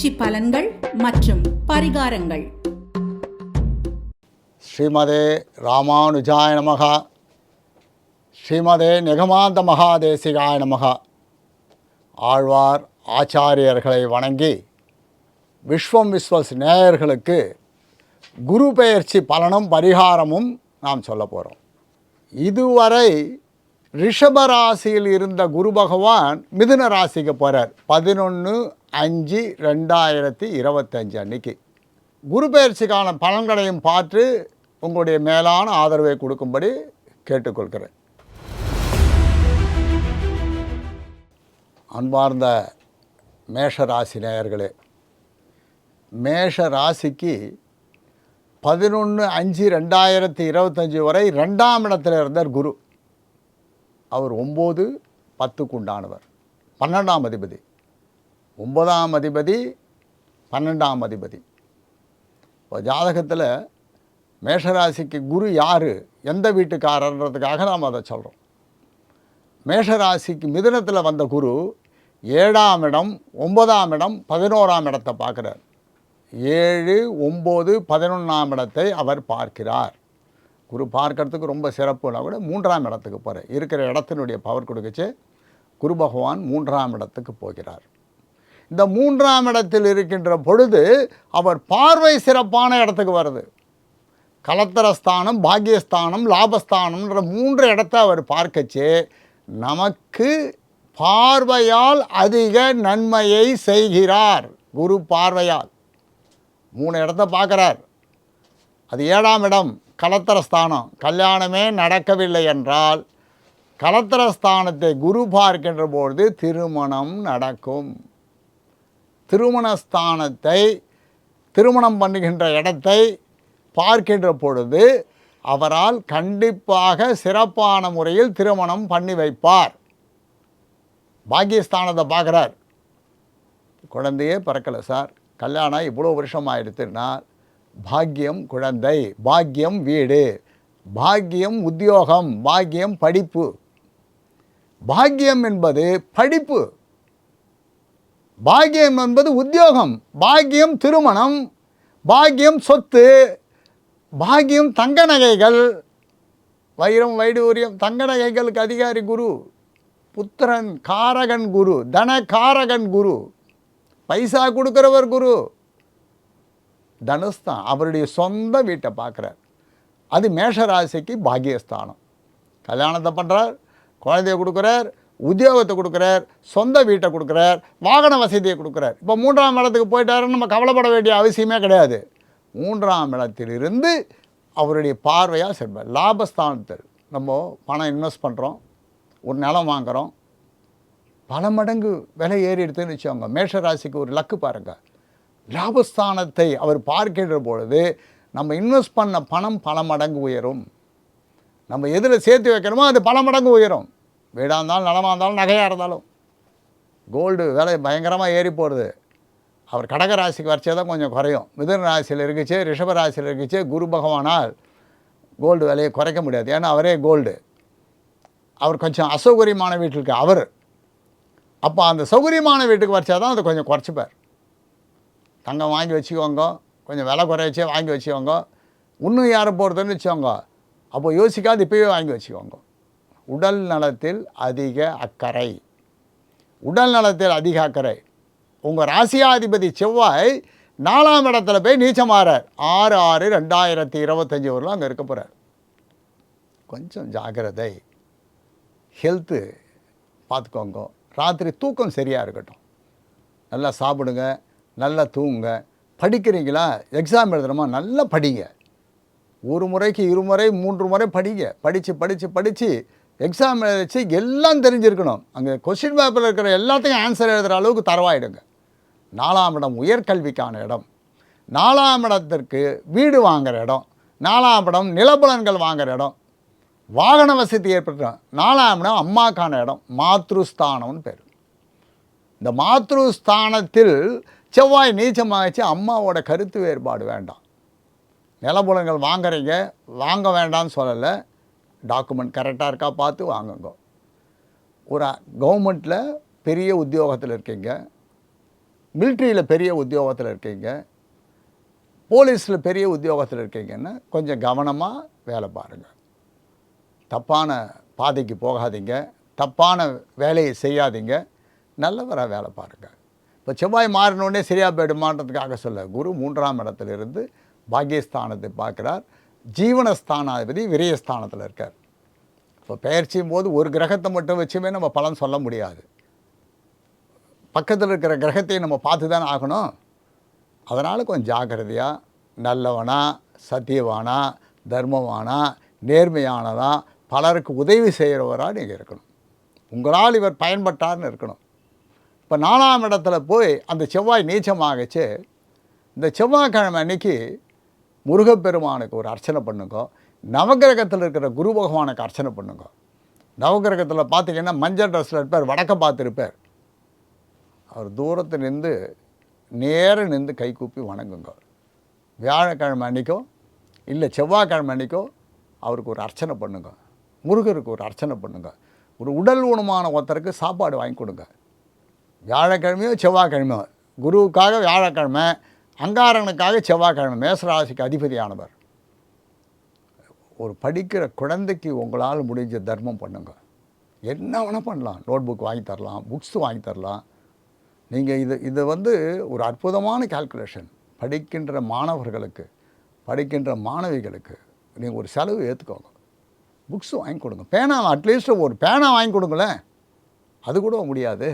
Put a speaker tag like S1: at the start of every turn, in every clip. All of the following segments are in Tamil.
S1: பெயர்ச்சி பலன்கள் மற்றும் பரிகாரங்கள்.
S2: ஸ்ரீமதே ராமானுஜாய நமகா. ஸ்ரீமதே நிகமாந்த மகாதேசிகாய நமகா. ஆழ்வார் ஆச்சாரியர்களை வணங்கி விஸ்வம் விஸ்வஸ் நேயர்களுக்கு குரு பெயர்ச்சி பலனும் பரிகாரமும் நாம் சொல்ல போகிறோம் இதுவரை ரிஷபராசியில் இருந்த குரு பகவான் மிதுன ராசிக்கு போகிறார் பதினொன்று அஞ்சு ரெண்டாயிரத்தி இருபத்தஞ்சு அன்னைக்கு. குரு பெயர்ச்சிக்கான பலன்களையும் பார்த்து உங்களுடைய மேலான ஆதரவை கொடுக்கும்படி கேட்டுக்கொள்கிறேன். அன்பார்ந்த மேஷராசி நேயர்களே மேஷ ராசிக்கு பதினொன்று அஞ்சு ரெண்டாயிரத்தி இருபத்தஞ்சி வரை ரெண்டாம் இடத்துல இருந்தார் குரு. அவர் ஒம்பது பத்துக்கு உண்டானவர். பன்னெண்டாம் அதிபதி. ஒன்பதாம் அதிபதி பன்னெண்டாம் அதிபதி. இப்போ ஜாதகத்தில் மேஷராசிக்கு குரு யார்? எந்த வீட்டுக்காரன்றதுக்காக நாம் அதை சொல்கிறோம் மேஷராசிக்கு மிதுனத்தில் வந்த குரு ஏழாம் இடம் ஒன்பதாம் இடம் பதினோராம் இடத்தை பார்க்குறார். ஏழு ஒம்பது பதினொன்றாம் இடத்தை அவர் பார்க்கிறார். குரு பார்க்கறதுக்கு ரொம்ப சிறப்புனா கூட மூன்றாம் இடத்துக்கு போகிறார் இருக்கிற இடத்தினுடைய பவர் கொடுக்குச்சு குரு பகவான் மூன்றாம் இடத்துக்கு போகிறார். இந்த மூன்றாம் இடத்தில் இருக்கின்ற பொழுது அவர் பார்வை சிறப்பான இடத்துக்கு வருது கலத்தரஸ்தானம் பாக்கியஸ்தானம் லாபஸ்தானம்ன்ற மூன்று இடத்த அவர் பார்க்கச்சு. நமக்கு பார்வையால் அதிக நன்மையை செய்கிறார் குரு பார்வையால். மூணு இடத்த பார்க்குறார். அது ஏழாம் இடம் கலத்தரஸ்தானம். கல்யாணமே நடக்கவில்லை என்றால் கலத்தரஸ்தானத்தை குரு பார்க்கின்ற பொழுது திருமணம் நடக்கும். திருமணஸ்தானத்தை திருமணம் பண்ணுகின்ற இடத்தை பார்க்கின்ற பொழுது அவரால் கண்டிப்பாக சிறப்பான முறையில் திருமணம் பண்ணி வைப்பார். பாக்கியஸ்தானத்தை பார்க்குறார். குழந்தையே பிறக்கலை சார். கல்யாணம் இவ்வளோ வருஷம் ஆயிடுத்துன்னா பாக்கியம் குழந்தை பாக்கியம் வீடு பாக்கியம் உத்தியோகம் பாக்கியம் படிப்பு. பாக்கியம் என்பது படிப்பு. பாக்கியம் என்பது உத்தியோகம். பாக்கியம் திருமணம். பாக்கியம் சொத்து. பாக்கியம் தங்க நகைகள். வைரம் வைடூரியம் தங்க நகைகளுக்கு அதிகாரி குரு. புத்திரன் காரகன் குரு. தன காரகன் குரு. பைசா கொடுக்குறவர் குரு. தனுஷ் தான் அவருடைய சொந்த வீட்டை பார்க்குறார். அது மேஷராசிக்கு பாக்கியஸ்தானம். கல்யாணத்தை பண்ணுறார் குழந்தைய கொடுக்குறார் உத்தியோகத்தை கொடுக்குறார் சொந்த வீட்டை கொடுக்குறார் வாகன வசதியை கொடுக்குறார். இப்போ மூன்றாம் இடத்துக்கு போயிட்டாருன்னு நம்ம கவலைப்பட வேண்டிய அவசியமே கிடையாது. மூன்றாம் இடத்திலிருந்து அவருடைய பார்வையாக செல்வார். லாபஸ்தானத்தில் நம்ம பணம் இன்வெஸ்ட் பண்ணுறோம் ஒரு நிலம் வாங்குகிறோம் பல மடங்கு விலை ஏறி எடுத்துன்னு வச்சவங்க மேஷராசிக்கு ஒரு லக்கு பாருங்கள் லாபஸ்தானத்தை அவர் பார்க்கின்ற பொழுது நம்ம இன்வெஸ்ட் பண்ண பணம் பல மடங்கு உயரும். நம்ம எதில் சேர்த்து வைக்கிறோமோ அது பல மடங்கு உயரும். வீடாக இருந்தாலும் நிலமாக இருந்தாலும் நகையாக இருந்தாலும். கோல்டு விலை பயங்கரமாக ஏறி போகிறது அவர் கடக ராசிக்கு வரைச்சே தான் கொஞ்சம் குறையும். மிதுன ராசியில் இருக்குச்சு ரிஷப ராசியில் இருக்குச்சு குரு பகவானால் கோல்டு விலையை குறைக்க முடியாது. ஏன்னா அவரே கோல்டு அவர் கொஞ்சம் அசௌகரியமான வீட்டிற்கு அவர். அப்போ அந்த சௌகரியமான வீட்டுக்கு வரைச்சா தான் அதை கொஞ்சம் குறைச்சிப்பார். தங்கம் வாங்கி வச்சுக்கோங்க. கொஞ்சம் விலை குறைச்சே வாங்கி வச்சுக்கோங்க. இன்னும் யாரும் போகிறதுன்னு வச்சுக்கோங்க. அப்போ யோசிக்காது இப்போயே வாங்கி வச்சுக்கோங்க. உடல் நலத்தில் அதிக அக்கறை. உடல் நலத்தில் அதிக அக்கறை. உங்கள் ராசியாதிபதி செவ்வாய் நாலாம் இடத்துல போய் நீச்சமாறார் ஆறு ஆறு ரெண்டாயிரத்தி இருபத்தஞ்சி வரலாம் அங்கே இருக்க போகிறார் கொஞ்சம் ஜாக்கிரதை ஹெல்த்து பார்த்துக்கோங்க. ராத்திரி தூக்கம் சரியாக இருக்கட்டும். நல்லா சாப்பிடுங்க நல்லா தூங்குங்க. படிக்கிறீங்களா? எக்ஸாம் எழுதுகிறோமா நல்லா படிங்க. ஒரு முறைக்கு இருமுறை மூன்று முறை படிங்க. படித்து படித்து படித்து எக்ஸாம் எழுதிச்சு எல்லாம் தெரிஞ்சிருக்கணும். அங்கே கொஸ்டின் பேப்பரில் இருக்கிற எல்லாத்தையும் ஆன்சர் எழுதுகிற அளவுக்கு தரவாயிடுங்க. நாலாம் இடம் உயர்கல்விக்கான இடம். நாலாம் இடத்திற்கு வீடு வாங்குகிற இடம். நாலாம் இடம் நிலபலன்கள் வாங்குகிற இடம். வாகன வசதி ஏற்பட்ட நாலாம் இடம் அம்மாக்கான இடம். மாத்ருஸ்தானம்னு பேர். இந்த மாத்ருஸ்தானத்தில் செவ்வாய் நீச்சமாகிச்சு அம்மாவோட கருத்து வேறுபாடு வேண்டாம். நிலபுலங்கள் வாங்குறீங்க வாங்க வேண்டாம்னு சொல்லலை. டாக்குமெண்ட் கரெக்டாக இருக்கா பார்த்து வாங்குங்க. ஒரு கவர்மெண்ட்டில் பெரிய உத்தியோகத்தில் இருக்கீங்க. மிலிட்ரியில் பெரிய உத்தியோகத்தில் இருக்கீங்க. போலீஸில் பெரிய உத்தியோகத்தில் இருக்கீங்கன்னா கொஞ்சம் கவனமாக வேலை பாருங்கள் தப்பான பாதைக்கு போகாதீங்க. தப்பான வேலையை செய்யாதீங்க. நல்லவராக வேலை பாருங்கள் இப்போ செவ்வாய் மாறினோடனே சரியாக போயிடுமான்றதுக்காக சொல்ல குரு மூன்றாம் இடத்துலேருந்து பாகிஸ்தானத்தை பார்க்குறார். ஜீவனஸ்தானாதிபதி விரயஸ்தானத்தில் இருக்கார். இப்போ பெயர்ச்சியும் போது ஒரு கிரகத்தை மட்டும் வச்சுமே நம்ம பலன் சொல்ல முடியாது. பக்கத்தில் இருக்கிற கிரகத்தையும் நம்ம பார்த்து தானே ஆகணும். அதனால் கொஞ்சம் ஜாக்கிரதையாக நல்லவனா சத்தியவானா தர்மவானா நேர்மையானதா பலருக்கு உதவி செய்கிறவராக நீங்கள் இருக்கணும். உங்களால் இவர் பயன்பட்டார்னு இருக்கணும். இப்போ நாலாம் இடத்துல போய் அந்த செவ்வாய் நீச்சமாகச்சு. இந்த செவ்வாய்க்கிழமை அன்னைக்கு முருகப்பெருமானுக்கு ஒரு அர்ச்சனை பண்ணுங்க. நவகிரகத்தில் இருக்கிற குரு பகவானுக்கு அர்ச்சனை பண்ணுங்க. நவகிரகத்தில் பார்த்தீங்கன்னா மஞ்சள் ட்ரெஸ்ஸில் இருப்பார் வடக்க பார்த்துருப்பார். அவர் தூரத்தில் நின்று நேர நின்று கை கூப்பி வணங்குங்க. வியாழக்கிழமை அன்றைக்கோ இல்லை செவ்வாய்க்கிழமை அன்னைக்கோ அவருக்கு ஒரு அர்ச்சனை பண்ணுங்க. முருகருக்கு ஒரு அர்ச்சனை பண்ணுங்க. ஒரு உடல் ஊனமான ஒருத்தருக்கு சாப்பாடு வாங்கி கொடுங்க. வியாழக்கிழமையோ செவ்வாய்க்கிழமையோ குருவுக்காக வியாழக்கிழமை அங்காரனுக்காக செவ்வாய்க்கிழமை மேசராசிக்கு அதிபதியானவர். ஒரு படிக்கிற குழந்தைக்கு உங்களால் முடிஞ்ச தர்மம் பண்ணுங்க. என்ன வேணால் பண்ணலாம். நோட் புக் வாங்கி தரலாம் புக்ஸ் வாங்கி தரலாம். நீங்கள் இது இது வந்து ஒரு அற்புதமான கால்குலேஷன் படிக்கின்ற மாணவர்களுக்கு படிக்கின்ற மாணவிகளுக்கு நீங்கள் ஒரு செலவு ஏற்றுக்கோங்க புக்ஸ் வாங்கி கொடுங்க. பேனா அட்லீஸ்ட் ஒரு பேனா வாங்கி கொடுங்களேன். அது கூட முடியாது.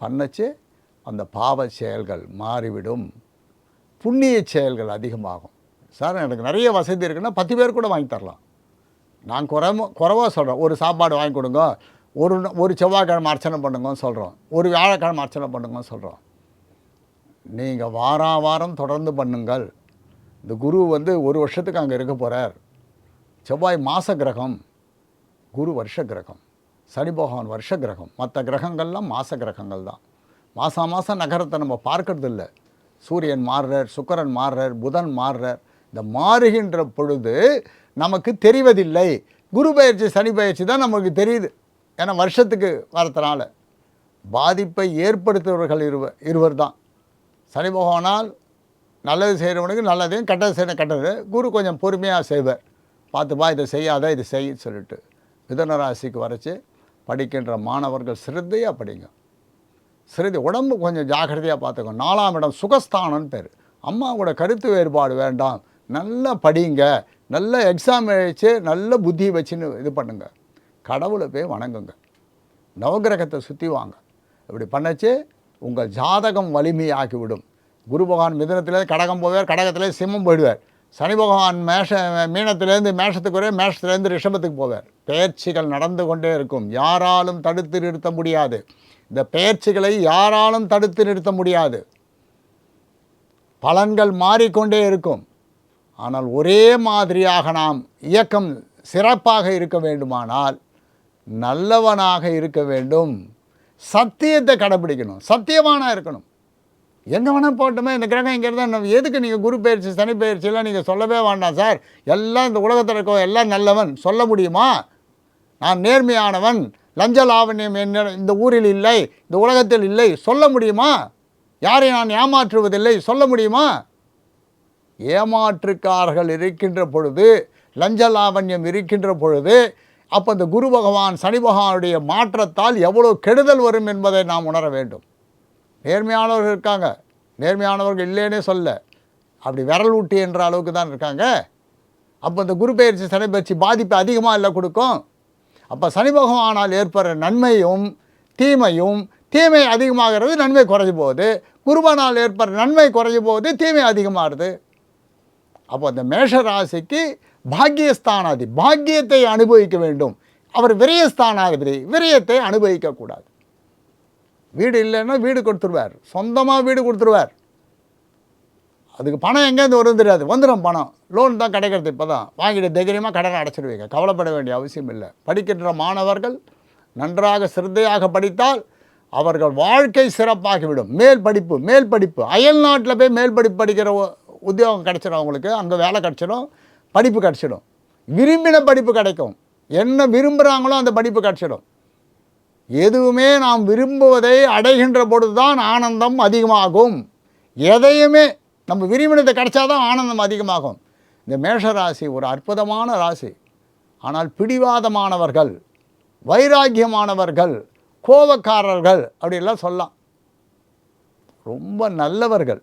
S2: பண்ணச்சு அந்த பாவ செயல்கள் மாறிவிடும். புண்ணிய செயல்கள் அதிகமாகும். சார் எனக்கு நிறைய வசதி இருக்குன்னா பத்து பேர் கூட வாங்கி தரலாம். நான் குறைமோ குறவாக சொல்கிறேன் ஒரு சாப்பாடு வாங்கி கொடுங்க. ஒரு ஒரு செவ்வாய்க்கிழமை அர்ச்சனை பண்ணுங்கன்னு சொல்கிறோம் ஒரு வியாழக்கிழமை அர்ச்சனை பண்ணுங்கன்னு சொல்கிறோம் நீங்கள் வாரா வாரம் தொடர்ந்து பண்ணுங்கள். இந்த குரு வந்து ஒரு வருஷத்துக்கு அங்கே இருக்க போகிறார் செவ்வாய் மாச கிரகம் குரு வருஷ கிரகம் சனி பகவான் வருஷ கிரகம். மற்ற கிரகங்கள்லாம் மாச கிரகங்கள் தான். மாதம் மாதம் நகரத்தை நம்ம பார்க்கறது இல்லை சூரியன் மாறுறார் சுக்கரன் மாறுறார் புதன் மாறுறார். இந்த மாறுகின்ற பொழுது நமக்கு தெரிவதில்லை. குரு பயிற்சி சனி பயிற்சி தான் நமக்கு தெரியுது. ஏன்னா வருஷத்துக்கு வரதுனால பாதிப்பை ஏற்படுத்துபவர்கள் இருவர் இருவர் தான். சனி பகவானால் நல்லது செய்கிறவனுக்கு நல்லதையும் கெட்டது செய்ய கெட்டது. குரு கொஞ்சம் பொறுமையாக செய்வார். பார்த்துப்பா இதை செய்யாத இதை செய் சொல்லிட்டு. மிதன ராசிக்கு வரைச்சி படிக்கின்ற மாணவர்கள் சிறந்தையாக படிங்க. சிறிது உடம்பு கொஞ்சம் ஜாக்கிரதையாக பார்த்துக்கோ. நாலாம் இடம் சுகஸ்தானம்னு பேர். அம்மாவோட கருத்து வேறுபாடு வேண்டாம். நல்லா படிங்க. நல்ல எக்ஸாம் வச்சு நல்ல புத்தி வச்சுன்னு இது பண்ணுங்க. கடவுளை போய் வணங்குங்க. நவகிரகத்தை சுற்றி வாங்க. இப்படி பண்ணச்சு உங்கள் ஜாதகம் வலிமையாகிவிடும். குரு பகவான் மிதனத்திலேருந்து கடகம் போவார் கடகத்திலே சிம்மம் போயிடுவார். சனி பகவான் மேஷ மீனத்திலேருந்து மேஷத்துக்கு ஒரே மேஷத்துலேருந்து ரிஷபத்துக்கு போவார். பெயர்ச்சிகள் நடந்து கொண்டே இருக்கும். யாராலும் தடுத்து நிறுத்த முடியாது. இந்த பெயர்ச்சிகளை யாராலும் தடுத்து நிறுத்த முடியாது. பலன்கள் மாறிக்கொண்டே இருக்கும். ஆனால் ஒரே மாதிரியாக நாம் இயக்கம் சிறப்பாக இருக்க வேண்டுமானால் நல்லவனாக இருக்க வேண்டும். சத்தியத்தை கடைப்பிடிக்கணும் சத்தியவானாக இருக்கணும். எங்கே வேணால் போட்டுமே இந்த கிரகம் இங்கே இருந்தால் நம்ம எதுக்கு நீங்கள் குரு பயிற்சி சனி பயிற்சியெல்லாம் நீங்கள் சொல்லவே வேண்டாம் சார். எல்லாம் இந்த உலகத்தில் இருக்கவன் எல்லாம் நல்லவன். சொல்ல முடியுமா? நான் நேர்மையானவன். லஞ்ச லாவண்யம் என்ன இந்த ஊரில் இல்லை இந்த உலகத்தில் இல்லை சொல்ல முடியுமா? யாரை நான் ஏமாற்றுவதில்லை சொல்ல முடியுமா? ஏமாற்றுக்காரர்கள் இருக்கின்ற பொழுது லஞ்ச லாவண்யம் இருக்கின்ற பொழுது அப்போ இந்த குரு பகவான் சனி பகவானுடைய மாற்றத்தால் எவ்வளோ கெடுதல் வரும் என்பதை நாம் உணர வேண்டும். நேர்மையானவர்கள் இருக்காங்க. நேர்மையானவர்கள் இல்லைன்னே சொல்ல. அப்படி விரல் ஊட்டி என்ற அளவுக்கு தான் இருக்காங்க. அப்போ இந்த குரு பயிற்சி சனி பயிற்சி பாதிப்பு அதிகமாக இல்லை கொடுக்கும். அப்போ சனி பகவானால் ஏற்படுற நன்மையும் தீமையும் தீமை அதிகமாகிறது நன்மை குறைஞ்சு போகுது. குருபனால் ஏற்படுற நன்மை குறைஞ்சு போகுது தீமை அதிகமாகுது. அப்போ அந்த மேஷ ராசிக்கு பாக்கியஸ்தானாதி பாக்கியத்தை அனுபவிக்க வேண்டும். அவர் விரயஸ்தானாதிபதி விரயத்தை அனுபவிக்கக்கூடாது. வீடு இல்லைன்னா வீடு கொடுத்துருவார். சொந்தமாக வீடு கொடுத்துருவார். அதுக்கு பணம் எங்கேருந்து வரும் தெரியாது. வந்துடும் பணம். லோன் தான் கிடைக்கிறது இப்போ தான் வாங்கிட்டு தைரியமாக கடனை அடைச்சிடுவீங்க கவலைப்பட வேண்டிய அவசியம் இல்லை. படிக்கின்ற மாணவர்கள் நன்றாக சிறந்தையாக படித்தால் அவர்கள் வாழ்க்கை சிறப்பாகிவிடும். மேல் படிப்பு மேல் படிப்பு. அயல் நாட்டில் போய் மேல் படிப்பு படிக்கிற உத்தியோகம் கிடச்சிடும் அவங்களுக்கு. அங்கே வேலை கிடச்சிடும் படிப்பு கிடச்சிடும் விரும்பின படிப்பு கிடைக்கும். என்ன விரும்புகிறாங்களோ அந்த படிப்பு கிடச்சிடும் எதுவுமே நாம் விரும்புவதை அடைகின்ற பொழுது தான் ஆனந்தம் அதிகமாகும். எதையுமே நம்ம விரிவினத்தை கிடச்சாதான் ஆனந்தம் அதிகமாகும். இந்த மேஷ ராசி ஒரு அற்புதமான ராசி. ஆனால் பிடிவாதமானவர்கள் வைராக்கியமானவர்கள் கோபக்காரர்கள் அப்படிலாம் சொல்லலாம். ரொம்ப நல்லவர்கள்.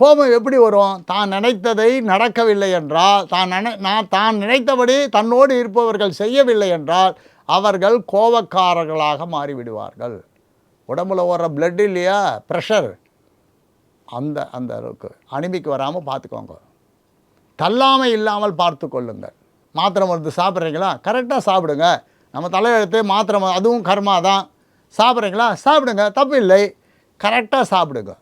S2: கோபம் எப்படி வரும்? தான் நினைத்ததை நடக்கவில்லை என்றால் தான் நினை நான் தான் நினைத்தபடி தன்னோடு இருப்பவர்கள் செய்யவில்லை என்றால் அவர்கள் கோபக்காரர்களாக மாறிவிடுவார்கள். உடம்புல ஓடுற பிளட் இல்லையா? ப்ரெஷர் அந்த அந்த அளவுக்கு. அனிமிக்கு வராமல் பார்த்துக்கோங்க தள்ளாமை இல்லாமல் பார்த்து கொள்ளுங்கள். மாத்திரை மருந்து சாப்பிட்றீங்களா? கரெக்டாக சாப்பிடுங்க. நம்ம தலையெழுத்து மாத்திரை அதுவும் கர்மா தான். சாப்பிட்றீங்களா? சாப்பிடுங்க. தப்பு இல்லை. கரெக்டாக சாப்பிடுங்க.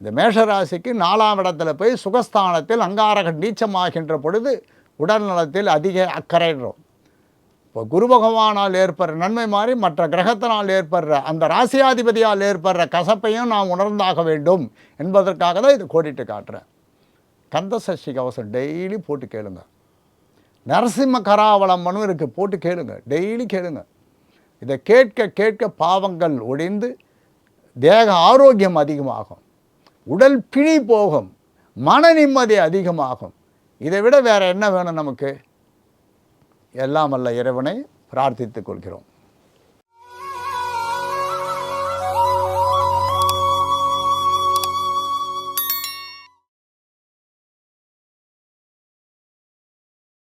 S2: இந்த மேஷராசிக்கு நாலாம் இடத்துல போய் சுகஸ்தானத்தில் அங்காரக நீச்சமாகின்ற பொழுது உடல்நலத்தில் அதிக அக்கறைன்றோம் இப்போ குரு பகவானால் ஏற்படுற நன்மை மாதிரி மற்ற கிரகத்தினால் ஏற்படுற அந்த ராசியாதிபதியால் ஏற்படுற கசப்பையும் நாம் உணர்ந்தாக வேண்டும் என்பதற்காக தான் இது கோடிட்டு காட்டுறேன். கந்த சஷ்டி கவசம் டெய்லி போட்டு கேளுங்க. நரசிம்ம கராவளம்பனும் இருக்குது போட்டு கேளுங்க டெய்லி கேளுங்க. இதை கேட்க கேட்க பாவங்கள் ஒடிந்து தேக ஆரோக்கியம் அதிகமாகும் உடல் பிணி போகும் மன நிம்மதி அதிகமாகும். இதை விட வேறு என்ன வேணும் நமக்கு? எல்லாம் அல்ல இறைவனை பிரார்த்தித்துக் கொள்கிறோம்.